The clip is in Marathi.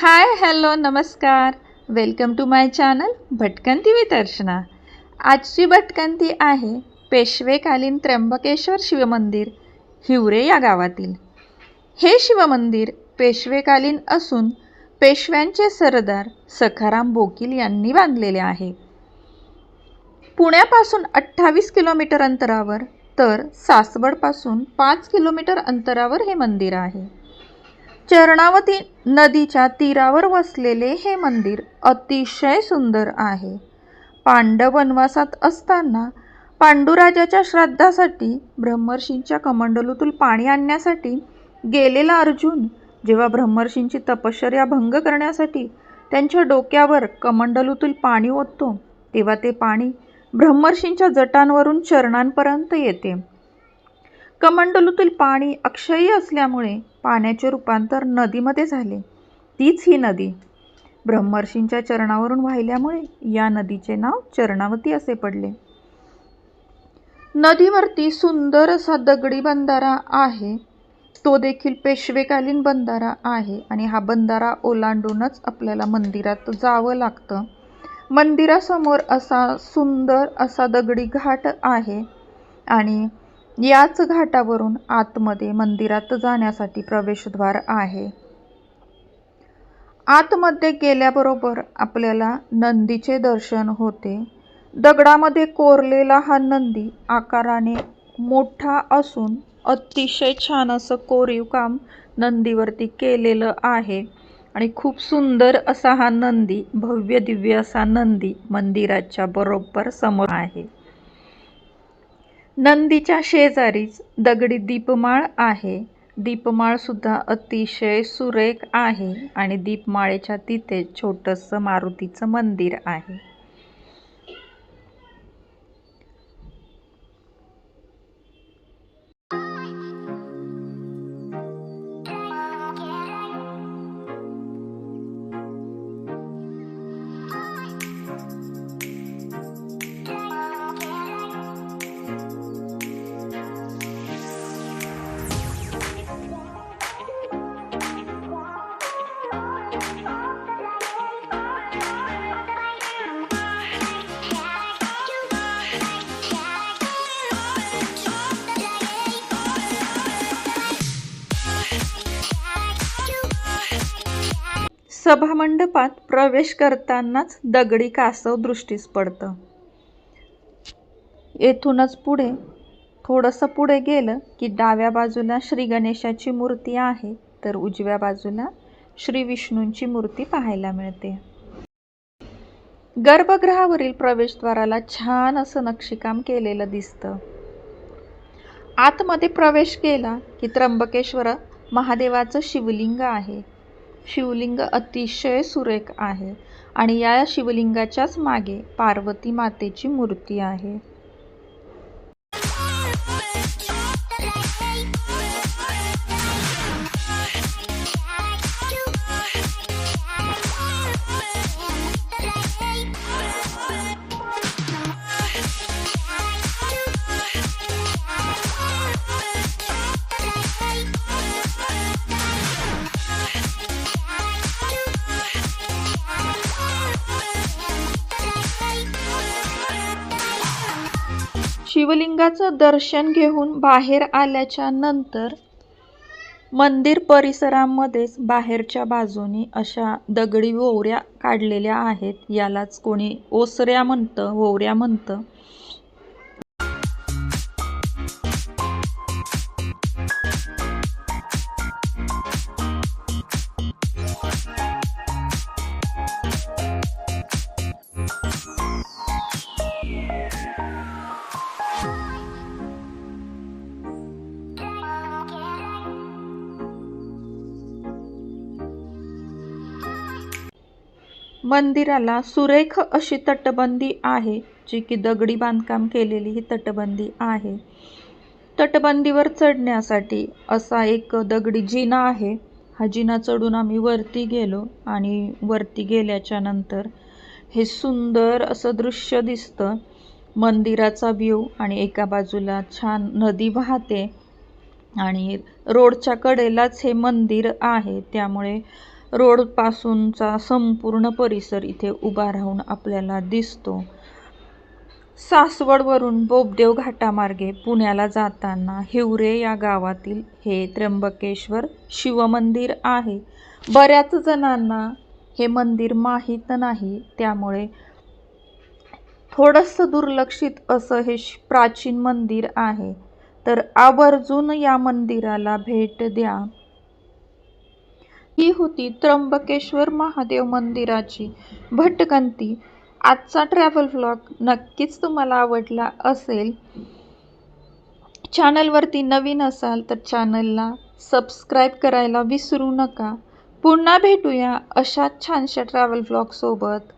हाय हॅलो नमस्कार. Welcome to my channel Bhatkanti with Archana आजची भटकंती आहे पेशवेकालीन त्र्यंबकेश्वर शिवमंदिर हिवरे या गावातील. हे शिवमंदिर पेशवेकालीन असून पेशव्यांचे सरदार सखाराम बोकील यांनी बांधलेले आहे. पुण्यापासून अठ्ठावीस किलोमीटर अंतरावर तर सासवडपासून पाच किलोमीटर अंतरावर हे मंदिर आहे. चरणावती नदीच्या तीरावर वसलेले हे मंदिर अतिशय सुंदर आहे. पांडव वनवासात असताना पांडुराजाच्या श्राद्धासाठी ब्रह्मर्षींच्या कमंडलूतून पाणी आणण्यासाठी गेलेला अर्जुन जेव्हा ब्रह्मर्षींची तपश्चर्या भंग करण्यासाठी त्यांच्या डोक्यावर कमंडलूतील पाणी ओततो तेव्हा ते पाणी ब्रह्मर्षींच्या जटांवरून चरणांपर्यंत येते. कमंडलूतील पाणी अक्षयी असल्यामुळे पाण्याचे रूपांतर नदीमध्ये झाले. तीच ही नदी ब्रह्मर्षींच्या चरणावरून वाहिल्यामुळे या नदीचे नाव चरणावती असे पडले. नदीवरती सुंदर असा दगडी बंधारा आहे. तो देखील पेशवेकालीन बंधारा आहे आणि हा बंधारा ओलांडूनच आपल्याला मंदिरात जावं लागतं. मंदिरासमोर असा सुंदर असा दगडी घाट आहे आणि याच घाटावरून आतमध्ये मंदिरात जाण्यासाठी प्रवेशद्वार आहे. आतमध्ये गेल्याबरोबर आपल्याला नंदीचे दर्शन होते. दगडामध्ये कोरलेला हा नंदी आकाराने मोठा असून अतिशय छान असं कोरीव काम नंदीवरती केलेलं आहे आणि खूप सुंदर असा हा नंदी भव्य दिव्य असा नंदी मंदिराच्या बरोबर समोर आहे. नंदीच्या शेजारीच दगडी दीपमाळ आहे. दीपमाळ सुद्धा अतिशय सुरेख आहे आणि दीपमाळेच्या तिथे छोटंसं मारुतीचं मंदिर आहे. सभामंडपात प्रवेश करतानाच दगडी कासव दृष्टीस पडतं. येथूनच पुढे थोडंसं पुढे गेलं की डाव्या बाजूला श्री गणेशाची मूर्ती आहे तर उजव्या बाजूला श्री विष्णूंची मूर्ती पाहायला मिळते. गर्भगृहावरील प्रवेशद्वाराला छान असं नक्षीकाम केलेलं दिसतं. आतमध्ये प्रवेश केला की त्र्यंबकेश्वर महादेवाचं शिवलिंग आहे. शिवलिंग अतिशय सुरेख आहे आणि या शिवलिंगाच्याच मागे पार्वती मातेची मूर्ती आहे. शिवलिंगाचं दर्शन घेऊन बाहेर आल्याच्यानंतर मंदिर परिसरामध्येच बाहेरच्या बाजूनी अशा दगडी ओवऱ्या काढलेल्या आहेत. यालाच कोणी ओसऱ्या म्हणतं ओवऱ्या म्हणतं. मंदिराला सुरेख अशी तटबंदी आहे जी की दगडी बांधकाम केलेली ही तटबंदी आहे. तटबंदीवर चढण्यासाठी असा एक दगडी जिना आहे. हा जिना चढून आम्ही वरती गेलो आणि वरती गेल्याच्यानंतर हे सुंदर असं दृश्य दिसतं. मंदिराचा व्ह्यू आणि एका बाजूला छान नदी वाहते आणि रोडच्या कडेलाच हे मंदिर आहे. त्यामुळे रोडपासूनचा संपूर्ण परिसर इथे उभा राहून आपल्याला दिसतो. सासवडवरून बोबदेव घाटामार्गे पुण्याला जाताना हिवरे या गावातील हे त्र्यंबकेश्वर शिवमंदिर आहे. बऱ्याच जणांना हे मंदिर माहीत नाही त्यामुळे थोडंसं दुर्लक्षित असं हे श- प्राचीन मंदिर आहे. तर आवर्जून या मंदिराला भेट द्या. ही होती त्र्यंबकेश्वर महादेव मंदिराची भटकंती. आजचा ट्रॅव्हल व्लॉग नक्कीच तुम्हाला आवडला असेल. चॅनलवरती नवीन असाल तर चॅनलला सबस्क्राईब करायला विसरू नका. पुन्हा भेटूया अशा छानशा ट्रॅव्हल व्लॉगसोबत